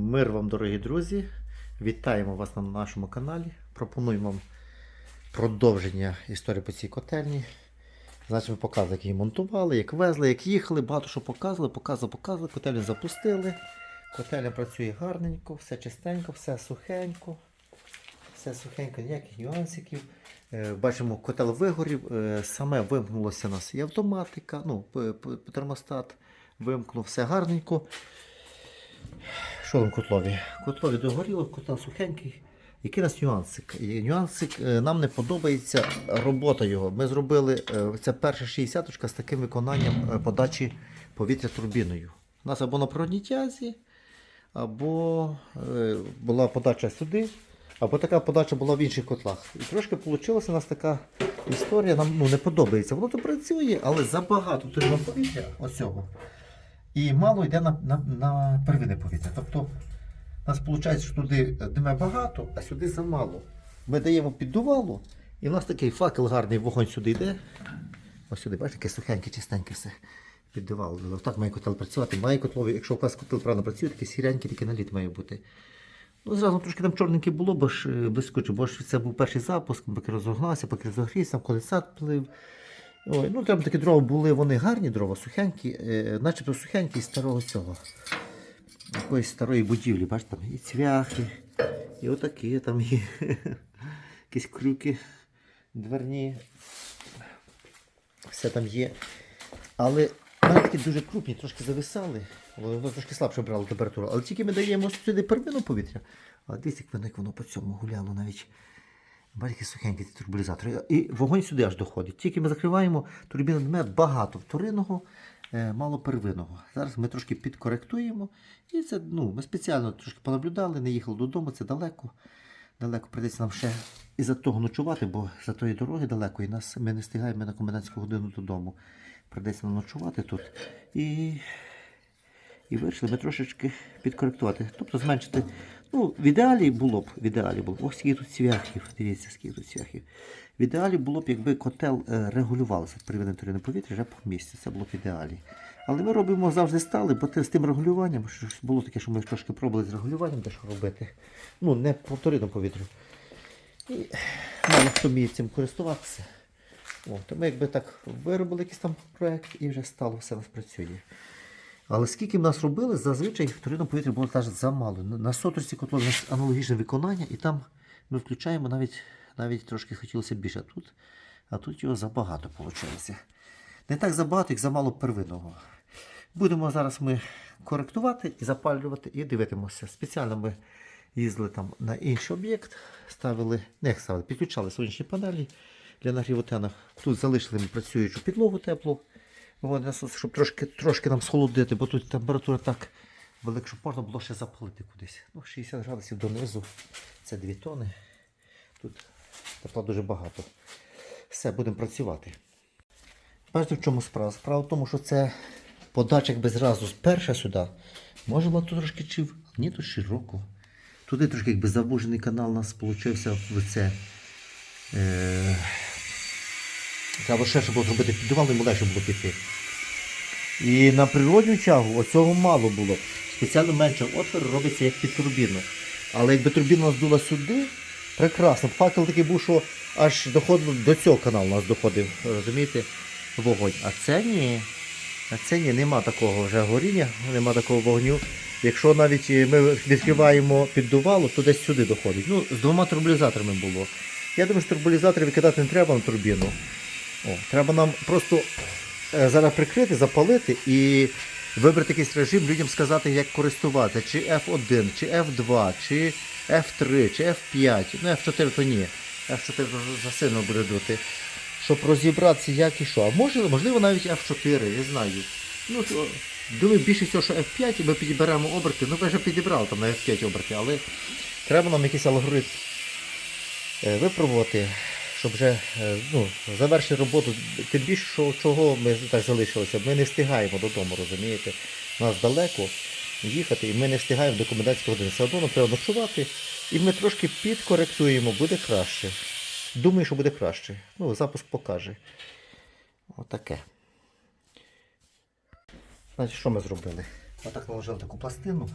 Мир вам, дорогі друзі! Вітаємо вас на нашому каналі. Пропонуємо вам продовження історії по цій котельні. Значить, ми показували, як її монтували, як везли, як їхали, багато що показували, показували, показували, котельню запустили. Котельня працює гарненько, все чистенько, все сухенько. Все сухенько, ніяких нюансиків. Е, Бачимо, котел вигорів, е, саме вимкнулося у нас і автоматика, ну, термостат вимкнув, все гарненько. Що там котлові? Котлові догоріло, котел сухенький. Який у нас нюансик? І Нюансик, е, нам не подобається робота його. Ми зробили е, це перша 60 з таким виконанням е, подачі повітря турбіною. У нас або на проводній тязі, або е, була подача сюди, або така подача була в інших котлах. І трошки вийшла у нас така історія, нам ну, не подобається. Воно то працює, але забагато турбінного повітря оцього. І мало йде на, на, на первинне повітря. Тобто у нас виходить, що туди дме багато, а сюди замало. Ми даємо піддувало, і в нас такий факел гарний вогонь сюди йде. Ось сюди, бачите, таке сухеньке, чистеньке все. Піддувало. Так має котел працювати. Має котлові, якщо у вас котел правильно працює, такий сірянький, такий наліт має бути. Ну, зразу трошки там чорненьке було, бо ж е, блискуче, бо ж це був перший запуск, поки розогнався, поки розогрівся, там конденсат плив. Ой, ну там такі дрова були, вони гарні дрова, сухенькі, е, начебто сухенькі з старого цього. Якоїсь старої будівлі, бачите, там і цвяхи, і отакі там є. Якісь крюки дверні. Все там є. Але такі дуже крупні, трошки зависали, воно трошки слабше брало температуру. Але тільки ми даємо сюди первину повітря, а дивіться, як воно по цьому гуляло навіть. Бачите, які сухенькі ці турбулізатори. І вогонь сюди аж доходить. Тільки ми закриваємо, турбіна дме багато вторинного, е, мало первинного. Зараз ми трошки підкоректуємо. І це, ну, ми спеціально трошки понаблюдали, не їхали додому, це далеко. Далеко прийдеться нам ще і за того ночувати, бо за тої дороги далеко, і нас ми не встигаємо на комендантську годину додому. Прийдеться нам ночувати тут. І і вирішили ми трошечки підкоректувати. Тобто зменшити. Ну, в ідеалі було б, в ідеалі було б. Ось скільки тут цвяхів. Дивіться, скільки тут цвяхів. В ідеалі було б, якби котел е, регулювався приведення турини повітря вже по місці. Це було б в ідеалі. Але ми робимо завжди стали, бо з тим регулюванням, що було таке, що ми трошки пробували з регулюванням дещо робити. Ну, не по вторинному повітрю. І мало хто вміє цим користуватися. О, ми якби так виробили якийсь там проект і вже стало, все у нас працює. Але скільки в нас робили, зазвичай вторинного повітря було теж замало. На- соторці котлові у нас аналогічне виконання, і там ми включаємо навіть, навіть трошки хотілося більше. Тут, а тут його забагато виходить. Не так забагато, як замало первинного. Будемо зараз ми коректувати і запалювати, і дивитимося. Спеціально ми їздили там на інший об'єкт, ставили, не ставили, підключали сонячні панелі для нагріву тена. Тут залишили ми працюючу підлогу теплу. Насос, щоб трошки, трошки нам схолодити, бо тут температура так велика, щоб можна було ще запалити кудись. Ну, 60 градусів донизу. Це 2 тони. Тут тепла дуже багато. Все, будемо працювати. Бачите, в чому справа? Справа в тому, що це подача якби зразу перша сюди. Може була тут трошки чив, ні, тут широко. Туди трошки якби завужений канал у нас получився в це. Е... Треба ще щоб було зробити піддувало, йому далі було піти. І на природню чагу оцього мало було. Спеціально менше отвір робиться як під турбіну. Але якби турбіна нас дула сюди, прекрасно. Факел такий був, що аж доходило до цього каналу у нас доходив, розумієте, вогонь. А це ні. А це ні, нема такого вже горіння, нема такого вогню. Якщо навіть е, ми відкриваємо піддувало, то десь сюди доходить. Ну, з двома турбулізаторами було. Я думаю, що турбулізатори викидати не треба на турбіну. О, треба нам просто е, зараз прикрити, запалити і вибрати якийсь режим, людям сказати, як користувати. Чи F1, чи F2, чи F3, чи F5. Ну, F4 то ні. F4 то засильно буде дути. Щоб розібратися, як і що. А може, можливо, навіть F4, я знаю. Ну, то, думаю, більше всього, що F5, і ми підіберемо оберти. Ну, ми вже підібрали там на F5 оберти, але треба нам якийсь алгоритм е, випробувати, щоб вже е, ну, завершити роботу. Тим більше, що чого ми так залишилися. Ми не встигаємо додому, розумієте? Нас далеко їхати, і ми не встигаємо до комендантської години. Все одно нам треба ночувати, і ми трошки підкоректуємо, буде краще. Думаю, що буде краще. Ну, запуск покаже. Отаке. Значить, що ми зробили? Отак наложили таку пластину.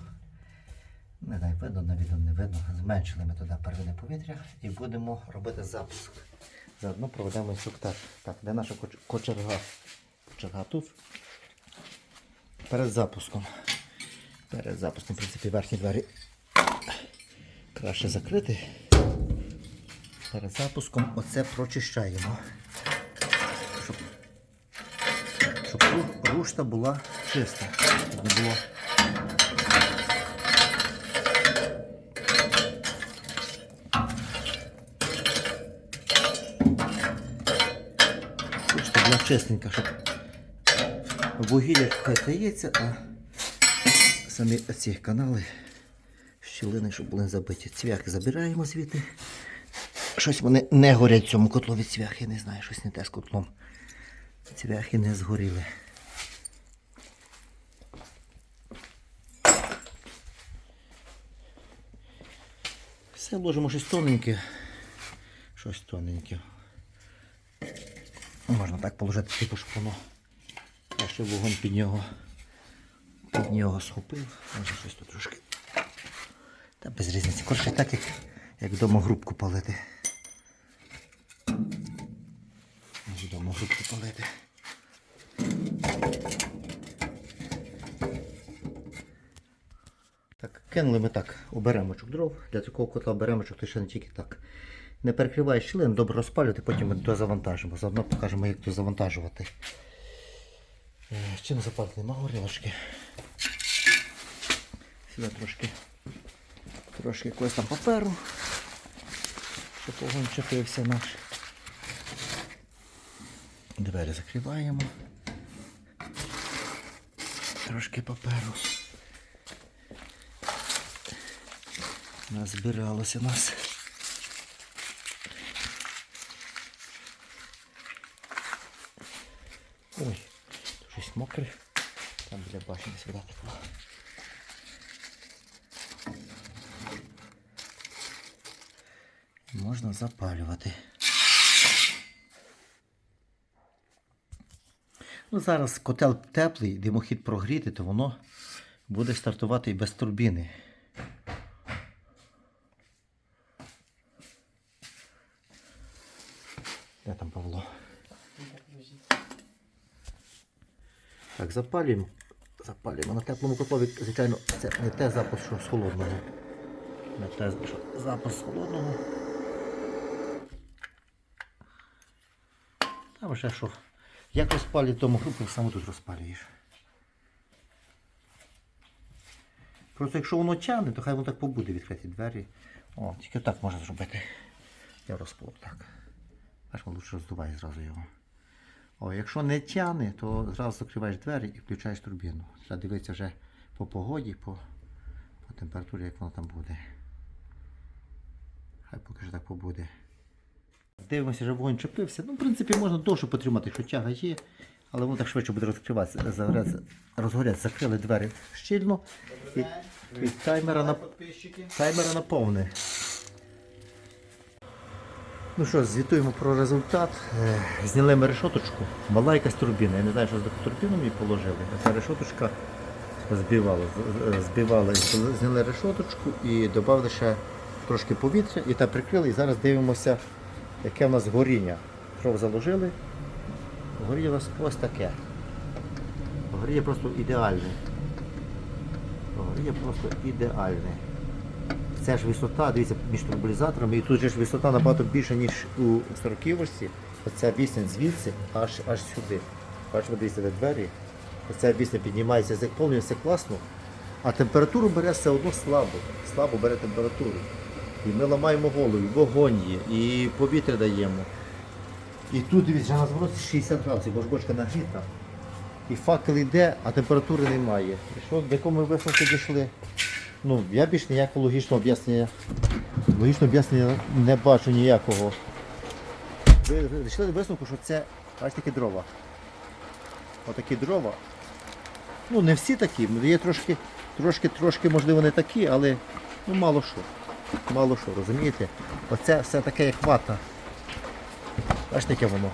Не знаю, видно, на не видно. Зменшили ми туди первинне повітря і будемо робити запуск. Заодно проведемо інструктаж. Так, де наша кочерга? Кочерга тут. Перед запуском. Перед запуском, в принципі, верхні двері краще закрити. Перед запуском оце прочищаємо. Щоб, щоб рушта була чиста. Щоб не було Чистенька, щоб вугілля хай стається, а самі ці канали, щілини, щоб були забиті. Цвяхи забираємо звідти. Щось вони не горять в цьому котлові цвяхи, не знаю, щось не те з котлом. Цвяхи не згоріли. Все ложимо щось тоненьке. Щось тоненьке. Можна так положити, типу, щоб воно краще вогонь під нього під нього схопив. Можна щось тут трошки. Та без різниці. Коротше, так як, як вдома грубку палити. Вдома грубку палити. Так, кинули ми так оберемочок дров. Для такого котла оберемочок ти ще не тільки так. Не перекривай щілин, добре розпалювати, потім ми дозавантажимо. Заодно покажемо, як дозавантажувати. Е, Чим запалити? Нема горілочки. Сюди трошки, трошки якогось там паперу, щоб вогонь чепився наш. Двері закриваємо. Трошки паперу. Назбиралося нас. Ой, тут щось мокре. Там біля башні десь вода текла. Можна запалювати. Ну, зараз котел теплий, димохід прогріти, то воно буде стартувати і без турбіни. Де там Павло? Так, запалюємо. Запалюємо. На теплому котлові, звичайно, це не те запас, що з холодного. Не те, що запас з холодного. Та вже що. Як розпалюють тому групу, саме тут розпалюєш. Просто якщо воно тягне, то хай воно так побуде відкриті двері. О, тільки так можна зробити. Я розпалив так. Аж лучше роздувай зразу його. О, якщо не тягне, то зразу закриваєш двері і включаєш турбіну. Треба дивитися вже по погоді, по, по температурі, як воно там буде. Хай поки що так побуде. Дивимося, вже вогонь чепився. Ну, в принципі, можна довше потримати, якщо тяга є, але воно так швидше буде розкриватися. Розгоряться, закрили двері щільно. І, і таймера, на, таймера наповне. Ну що, звітуємо про результат. Е, Зняли ми решоточку. Мала якась турбіна. Я не знаю, що за таку турбіну мені положили. Ця решоточка збивала. з- з- збивала. Зняли решоточку і додали ще трошки повітря і так прикрили. І зараз дивимося, яке в нас горіння. Дров заложили. Горіння у нас ось таке. Горіння просто ідеальне. Горіння просто ідеальне. Це ж висота, дивіться, між турбулізаторами, і тут же ж висота набагато більша, ніж у сороківочці. Оця вісня звідси аж аж сюди. Бачимо, дивіться, де двері. Оця вісня піднімається, повністю класно. А температуру бере все одно слабо. Слабо бере температуру. І ми ламаємо голову, і вогонь є, і повітря даємо. І тут дивіться, на звороті 60 градусів, бо ж бочка нагріта. І факел йде, а температури немає. І що, до якого ми висновку дійшли? Ну, я більш ніякого логічного об'яснення. Логічного об'яснення не бачу ніякого. Ви дійшли до висновку, що це аж такі дрова. Отакі дрова. Ну, не всі такі, є трошки, трошки, трошки, можливо, не такі, але ну мало що. Мало що, розумієте? Оце все таке, як вата. Аж таке воно.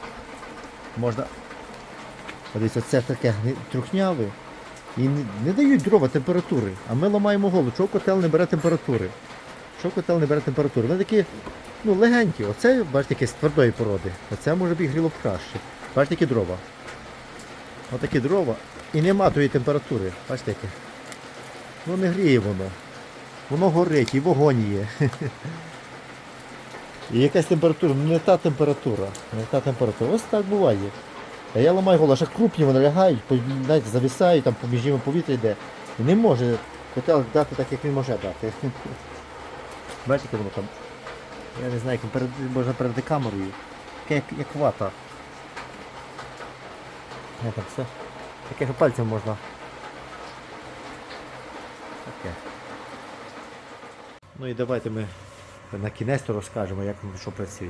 Можна. Подивіться, це таке трухняве, І не, не дають дрова температури. А ми ламаємо голову, чого котел не бере температури. Чого котел не бере температури? Вони такі ну, легенькі. Оце, бачите, якесь твердої породи. Оце може б і гріло б краще. Бачите, які дрова. Отакі дрова. І нема тої температури. Бачите, яке? Ну не гріє воно. Воно горить, і вогонь є. І якась температура, ну не та температура. Не та температура. Ось так буває. А я ламаю голову, ще крупні вони лягають, навіть зависають, там поміж ними повітря йде. І не може котел дати так, як він може дати. Бачите, воно там. Я не знаю, як перед, можна перед камерою. Таке як, як вата. Я там все. Таке пальцем можна. Таке. Ну і давайте ми на кінець розкажемо, як воно що працює.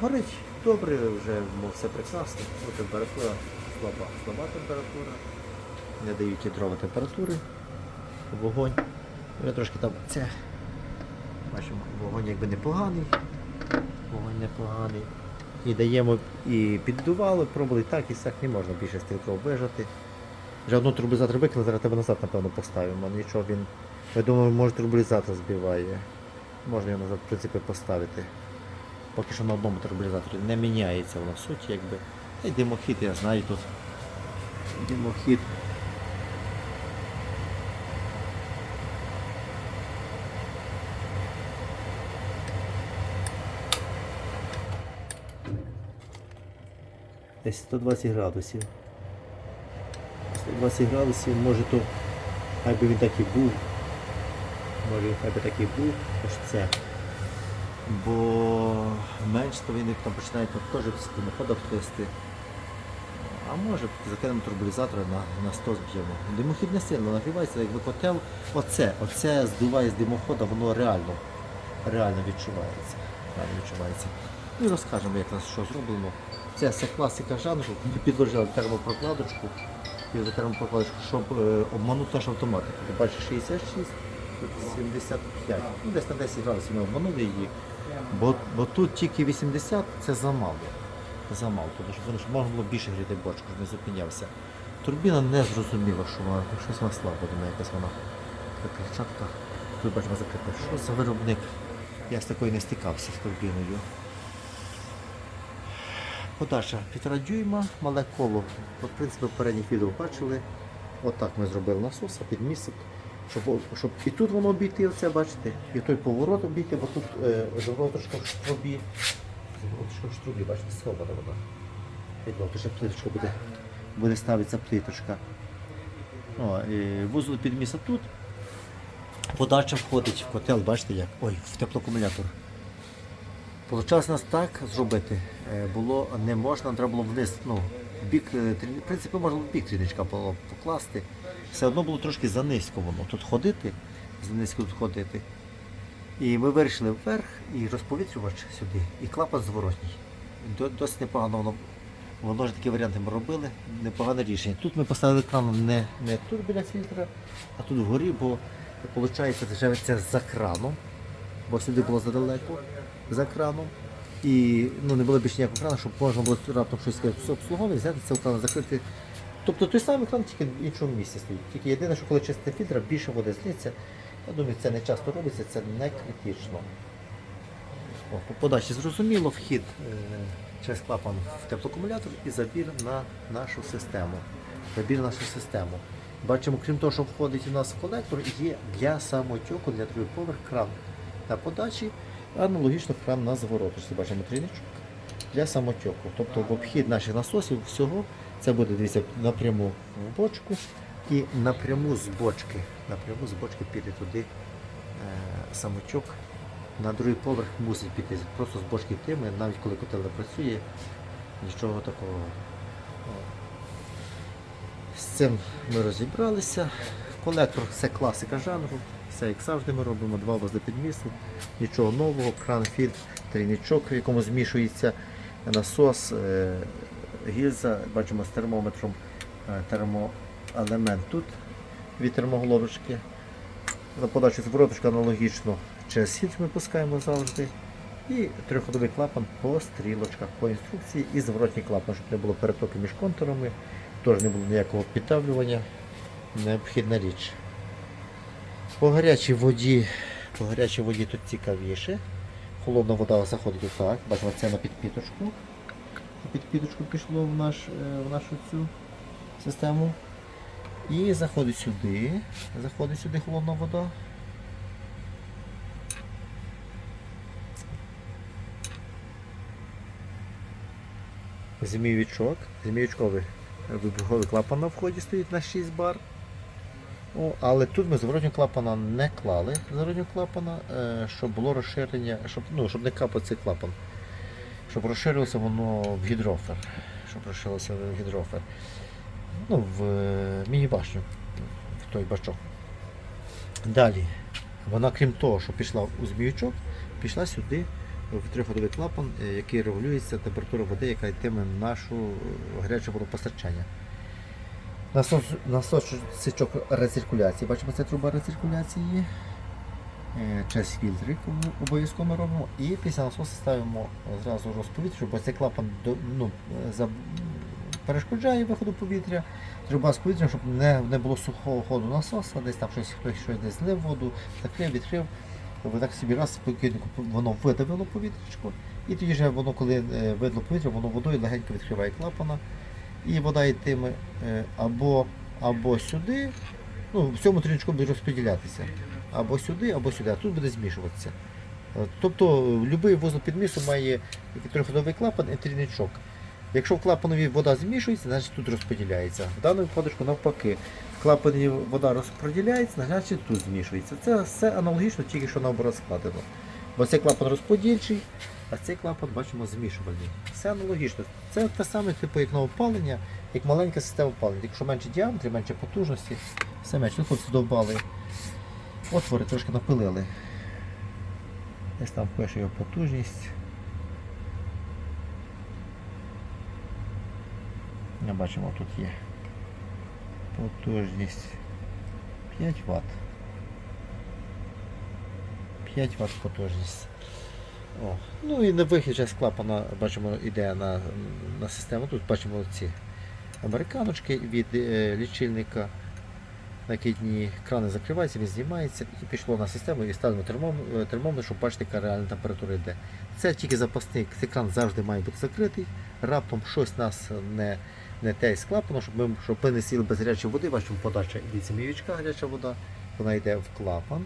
Горить добре, вже мов, все прекрасно. Ну, температура слаба, слаба температура. Не дають ті дрова температури. Вогонь. Я трошки там це. Бачимо, вогонь якби непоганий. Вогонь непоганий. І даємо і піддували, пробували так і сяк не можна більше тих дров. Вже одну турбізатор викинули, зараз тебе назад, напевно, поставимо. Нічого він. Я думаю, може турбілізатор збиває. Можна його назад, в принципі, поставити. Поки що на одному турбілізаторі не міняється воно в суті, якби. Й димохід, я знаю тут. Димохід. Десь 120 градусів. 120 градусів, може то хай би він так і був. Може хай би так і був, аж це. Бо менш то він там починає там теж в димоходах плисти. А може закинемо турбулізатора на, на 100 зб'ємо. Димохід не сильно нагрівається, якби котел. Оце, оце здуває з димохода, воно реально, реально відчувається. Реально відчувається. І розкажемо, як нас що зроблено. Це все класика жанру. Ми підложили термопрокладочку. За термопрокладочку, щоб е, обманути наш автоматику. Ти бачиш 66, 75. Ну, десь на 10 градусів ми обманули її. Бо, бо тут тільки 80 це замало. Замало, тому що можна було більше гріти бочку, щоб не зупинявся. Турбіна не зрозуміла, що вона щось вона слабо мене якась вона. Така кричатка. Тут бачимо закрита. Що за виробник? Я з такою не стикався з турбіною. Подача півтора дюйма, мале коло. От, в принципі, в передніх відео бачили. Отак ми зробили насоса під місяць, щоб, щоб і тут воно обійти, оце бачите, і той поворот обійти, бо тут е, животочка в штрубі. Животочка в штрубі, бачите, схована вона. Видно, то ще плиточка буде, буде ставитися плиточка. О, і вузол під місце тут. Подача входить в котел, бачите як? Ой, в теплоакумулятор. Получалось нас так зробити. е, Було не можна, треба було вниз, ну, бік, е, в принципі, можна в бік тріничка було покласти. Все одно було трошки занизько воно. Тут ходити, занизько тут ходити. І ми вирішили вверх і розповітрювач сюди, і клапан зворотній. Досить непогано воно. Воно ж такі варіанти ми робили, непогане рішення. Тут ми поставили кран не, не тут біля фільтра, а тут вгорі, бо виходить, це за краном, бо сюди було задалеко за краном. І ну, не було більше ніякого крану, щоб можна було раптом щось обслуговувати, взяти цей кран, закрити. Тобто той самий кран тільки в іншому місці стоїть. Тільки єдине, що коли чистити фільтр, більше води злиться. Я думаю, це не часто робиться, це не критично. О, по подачі зрозуміло, вхід е, через клапан в теплоакумулятор і забір на нашу систему. Забір на нашу систему. Бачимо, крім того, що входить у нас в колектор, є для самотьоку, для другий поверх кран на подачі, аналогічно кран на звороточці. Бачимо тріничок для самотьоку. Тобто в обхід наших насосів всього це буде дивіться, напряму в бочку і напряму з бочки. Напряму з бочки піде туди е, самотьок. На другий поверх мусить піти. Просто з бочки йтиме, навіть коли котел не працює, нічого такого. З цим ми розібралися. Колектор це класика жанру. Все як завжди ми робимо, два возли підміси, нічого нового, кран, фільтр, трійничок, в якому змішується насос, е, гільза, бачимо з термометром, е, термоелемент тут від термоголовочки. На подачу звороточка аналогічно через фільтр ми пускаємо завжди. І трьохходовий клапан по стрілочках, по інструкції і зворотній клапан, щоб не було перетоки між контурами теж не було ніякого підтавлювання. Необхідна річ. По гарячій воді, по гарячій воді тут цікавіше. Холодна вода заходить отак. Бачимо, це на підпіточку. Підпіточку пішло в, наш, е, в нашу цю систему. І заходить сюди. Заходить сюди холодна вода. Змійовичок, змійовичковий вибуховий клапан на вході стоїть на 6 бар. О, але тут ми зворотнього клапана не клали, зворотнього клапана, е, щоб було розширення, щоб, ну, щоб не капав цей клапан. Щоб розширилося воно в гідрофер. Щоб розширилося в гідрофер. Ну, в е, міні-башню, в той бачок. Далі, вона, крім того, що пішла у зміючок, пішла сюди в триходовий клапан, е, який регулюється температура води, яка йтиме нашу гаряче водопостачання. Насос, насосчик рециркуляції. Бачимо, це труба рециркуляції. Е, Через фільтри обов'язково ми робимо. І після насосу ставимо зразу розповітря, бо цей клапан ну, перешкоджає виходу повітря. Труба з повітрям, щоб не, не було сухого ходу насоса, десь там щось хтось щось десь злив воду, закрив, відкрив. Ви так собі раз воно видавило повітрячко, і тоді вже воно, коли е, видало повітря, воно водою легенько відкриває клапана, і вода йтиме е, або, або сюди, ну, в цьому тріночку буде розподілятися. Або сюди, або сюди, а тут буде змішуватися. Е, Тобто будь-який вузол підмісу має триходовий клапан і трійничок. Якщо в клапанові вода змішується, значить тут розподіляється. В даному випадку навпаки. В клапані вода розподіляється, значить тут змішується. Це все аналогічно, тільки що наоборот складено. Бо цей клапан розподільчий, а цей клапан бачимо змішувальний. Все аналогічно. Це те саме, типу, як на опалення, як маленька система опалення. Якщо менше діаметрі, менше потужності, все менше. Тут хлопці довбали. Отвори трошки напилили. Десь там пише його потужність. Ми бачимо, тут є потужність 5 Вт. 5 Вт потужність. О. Ну і на вихід через клапана бачимо йде на, на систему. Тут бачимо ці американочки від е, лічильника накидні крани закриваються, він знімається і пішло на систему і ставимо термом- е, термометр, щоб бачити, яка реальна температура йде. Це тільки запасний, цей кран завжди має бути закритий. Раптом щось нас не, не те з клапаном, щоб ми, щоб ми не сіли без гарячої води, бачимо подача йдеться мівічка, гаряча вода, вона йде в клапан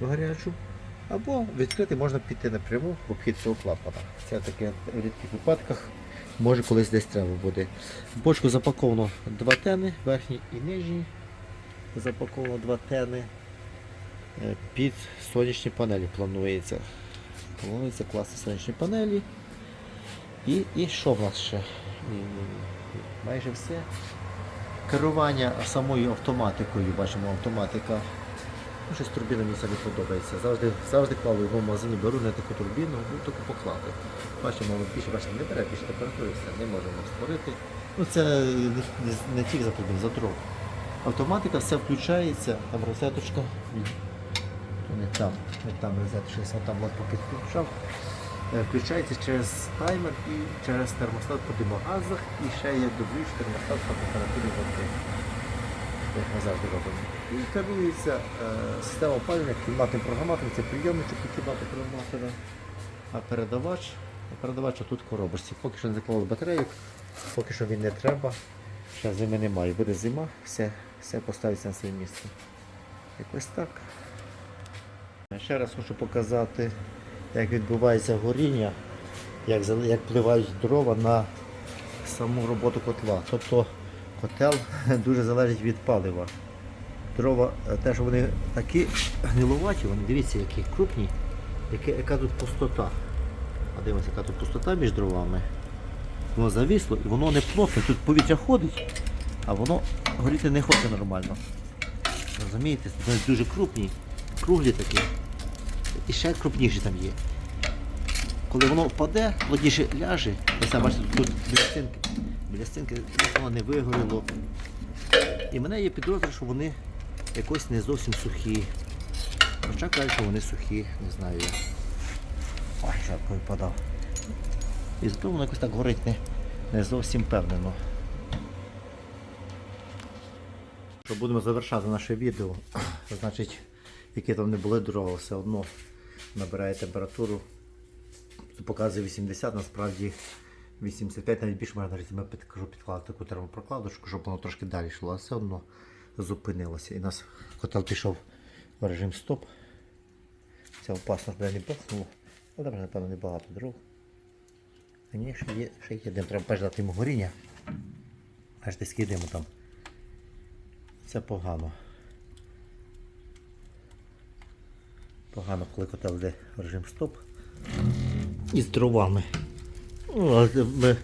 в гарячу. Або відкрити можна піти напряму в обхід цього клапана. Це таке в рідких випадках. Може колись десь треба буде. В бочку запаковано два тени, верхній і нижній запаковано два тени е, під сонячні панелі планується. Планується класти сонячні панелі. І, і що в нас ще? Майже все. Керування самою автоматикою, бачимо, автоматика. Ну, щось турбіна мені самі подобається. Завжди, завжди клав в магазині, беру не таку турбіну, ну таку поклати. Бачимо, більше бачимо, не бере більше температури, все, не можемо створити. Ну це не, не, не тільки за турбіну, за дров. Автоматика все включається, там розеточка. Не там, не там розеточка, там лад підключав. Е, Включається через таймер і через термостат по димогазах і ще є дублюючий термостат по температурі води. Як ми завжди робимо. І керується е, система опалення кімнатним програматором, це прийомничок і кімнати програматора, а передавач. А передавач тут в коробочці. Поки що не заклали батарейок, поки що він не треба. Ще зими немає. Буде зима, все, все поставиться на своє місце. Якось так. Ще раз хочу показати, як відбувається горіння, як, як впливають дрова на саму роботу котла. Тобто котел дуже залежить від палива. Дрова, е, те, що вони такі гнилуваті, вони дивіться, які крупні, яка, яка тут пустота. А дивимося, яка тут пустота між дровами. Воно завісло і воно не плотне. Тут повітря ходить, а воно горіти не хоче нормально. Розумієте? Вони дуже крупні, круглі такі. І ще крупніші там є. Коли воно впаде, плотніше ляже, ви самі бачите, тут біля стінки, біля стінки воно не вигоріло. І мене є підозра, що вони якось не зовсім сухі. Хоча кажуть, що вони сухі, не знаю. Ой, жарко випадав. І зато воно якось так горить не, не зовсім впевнено. Що будемо завершати наше відео. Значить, яке там не були дрова, все одно набирає температуру. Показує 80, насправді 85, навіть більше можна навіть підкажу підкласти таку термопрокладочку, щоб воно трошки далі йшло, а все одно зупинилося. І нас котел пішов в режим стоп. Це опасно, не пихнуло. Ну, добре, напевно, небагато дров. А ні, ще є, ще є дим. Треба дати йому горіння. Аж десь кидаємо там. Це погано. Погано, коли котел йде в режим стоп. І з дровами. Ну, але ми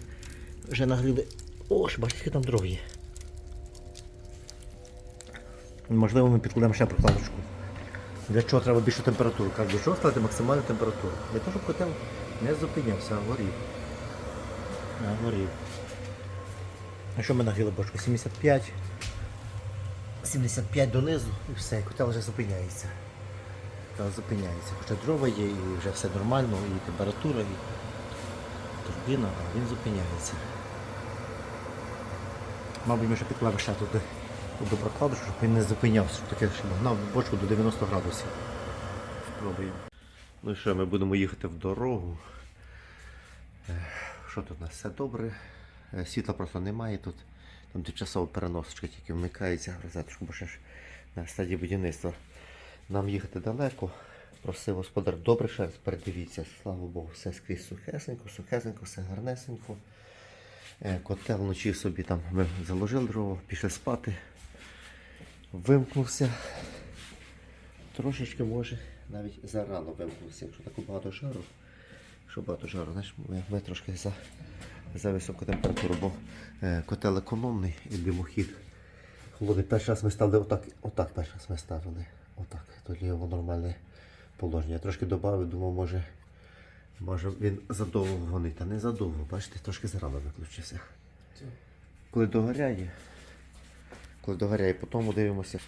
вже нагріли. О, ж бачите, там дров є. Можливо, ми підкладемо ще прокладочку. Для чого треба більшу температуру? Для чого ставити максимальну температуру? Для того, щоб котел не зупинявся, а горів. А горів. А що ми нагріли бочку? 75. 75 донизу і все, котел вже зупиняється. Котел зупиняється. Хоча дрова є, і вже все нормально, і температура, і турбіна, а він зупиняється. Мабуть, ми ще підклали ще туди до прокладочку, щоб він не зупинявся, щоб таке, щоб гнав бочку до 90 градусів. Спробуємо. Ну і що, ми будемо їхати в дорогу. Що тут у нас? Все добре. Е, Світла просто немає тут. Там тимчасова переносочка тільки вмикається розеточку, бо ще ж на стадії будівництва. Нам їхати далеко. Просив господар, добре ще передивіться. Слава Богу, все скрізь сухесенько, сухесенько, все гарнесенько. Е, Котел вночі собі там ми заложили дрова, пішли спати. Вимкнувся. Трошечки може навіть зарано вимкнувся, якщо таку багато жару. Якщо багато жару, знаєш, ми, ми трошки за, за високу температуру, бо е, котел економний і димохід. Холодний. Перший раз ми ставили отак, отак перший раз ми ставили. Отак. Тоді його нормальне положення. Я трошки додав, думав, може, може він задовго гонить, та не задовго, бачите, трошки зарано виключився. Коли догоряє, коли догоряє, потім дивимося.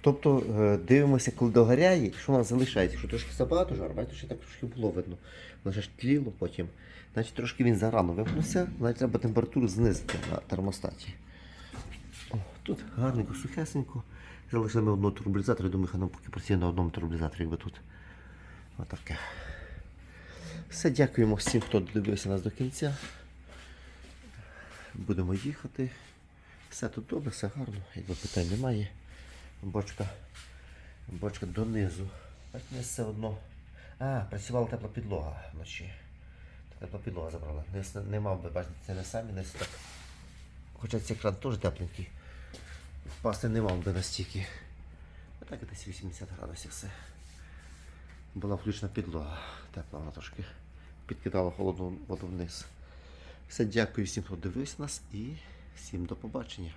Тобто е, дивимося, коли догоряє, що у нас залишається. Якщо трошки забагато жару, бачите, що так трошки було видно. Воно ж тліло потім. Значить трошки він зарано вимкнувся, значить треба температуру знизити на термостаті. О, тут гарненько, сухесенько. Залишили ми одного турбулізатора, думаю, хай нам поки працює на одному турбулізаторі, якби тут. Отаке. Все, дякуємо всім, хто додивився нас до кінця. Будемо їхати. Все тут добре, все гарно, якби питань немає. Бочка, бочка донизу. Не все одно. А, працювала тепла підлога вночі. Тепла підлога забрала. Не, не мав би, бачите, це не самі не так. Хоча цей кран теж тепленький. Впасти не мав би настільки. А так десь 80 градусів все. Була включена підлога. Тепла вона трошки підкидала холодну воду вниз. Все, дякую всім, хто дивився нас і всім до побачення.